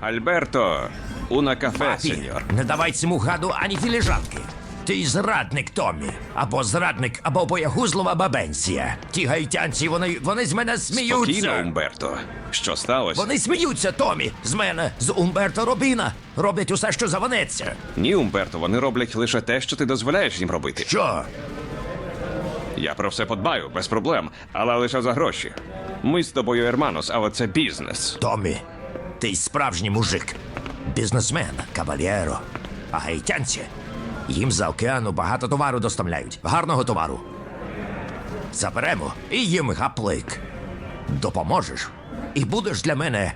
Альберто, уна кафе, Папі, сеньор. не давай цьому гаду ані філіжанки. Ти зрадник Томі. Або зрадник, або боягузлова бабенція. Ті гаїтянці, вони, вони з мене сміються. Спокійно, Умберто. Що сталося? Вони сміються, Томі, з мене, з Умберто Робіна. Роблять усе, що заванеться. Ні, Умберто, вони роблять лише те, що ти дозволяєш їм робити. Що? Я про все подбаю, без проблем, але лише за гроші. Ми з тобою Ерманос, але це бізнес. Томі, ти справжній мужик. Бізнесмен, кавальєро. А гаїтянці, їм за океану багато товару доставляють. Гарного товару. Заберемо і їм гаплик. Допоможеш. І будеш для мене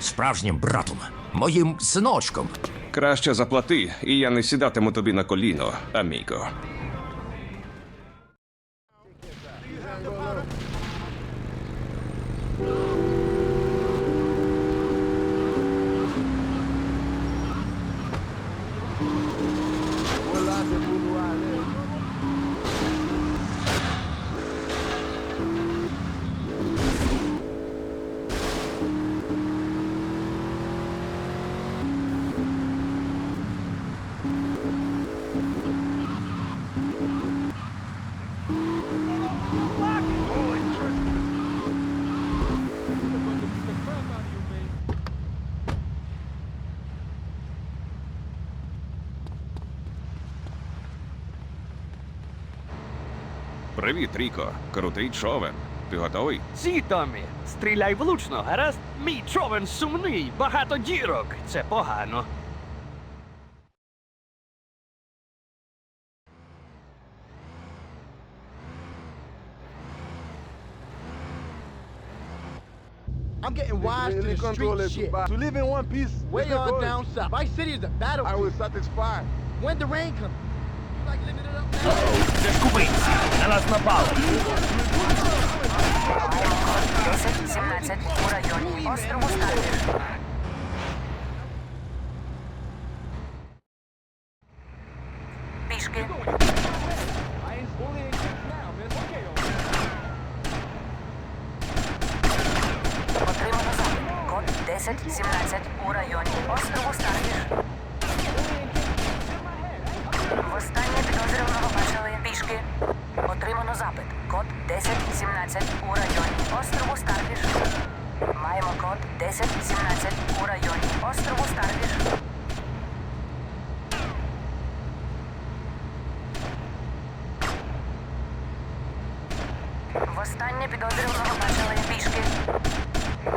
справжнім братом, моїм синочком. Краще заплати, і я не сідатиму тобі на коліно, аміго. Привіт, Ріко. Крутий човен. Ти готовий? Сі, Томі, стріляй влучно, гаразд? Мій човен сумний, багато дірок. Це погано. I'm getting wise to the street shit. To live in one piece. Way on down south. Vice City is the battle. I was satisfied. When the rain comes, це ж кубинці! На нас напали! Десять сімнадцять у районі острову Сталін. Пішки. Отримано запит. Код 10 17. 1017 у районі острову Старфіш. Востаннє підозрюваного бачили пішки.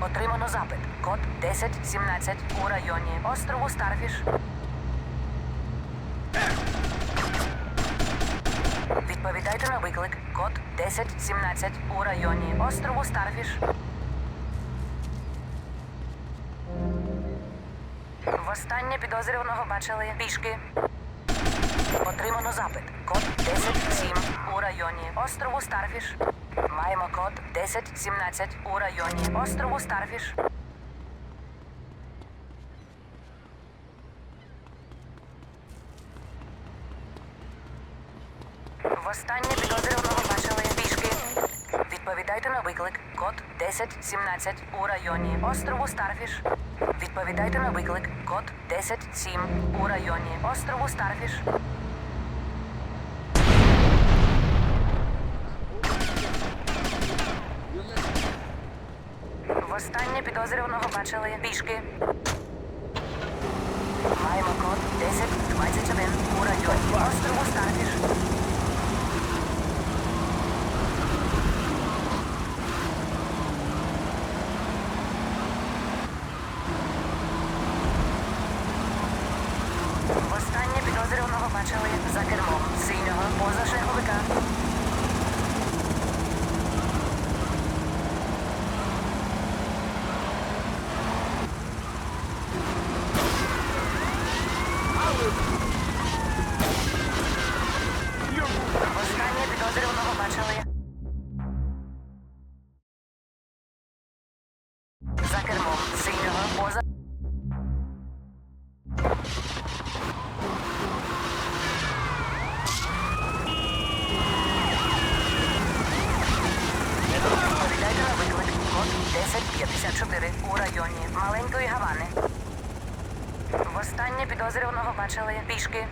Отримано запит. Код 1017 у районі острову Старфіш. Відповідайте на виклик. Код 1017 у районі острову Старфіш. Востаннє підозрюваного бачили пішки. Отримано запит. Код 107 у районі острову Старфіш. Маємо код 1017 у районі острову Старфіш. Востаннє підозрюваного бачили пішки. Відповідайте на виклик. Код 1017 у районі острову Старфіш. Відповідайте на виклик. Код 107 у районі острову Старфіш. Востаннє підозрюваного бачили пішки. Маємо код 1021 у районі острову Старфіш. Востаннє підозрюваного бачили за кермом синього позашляховика. Востаннє 54 у районі маленької Гавани. Востаннє підозрюваного бачили пішки.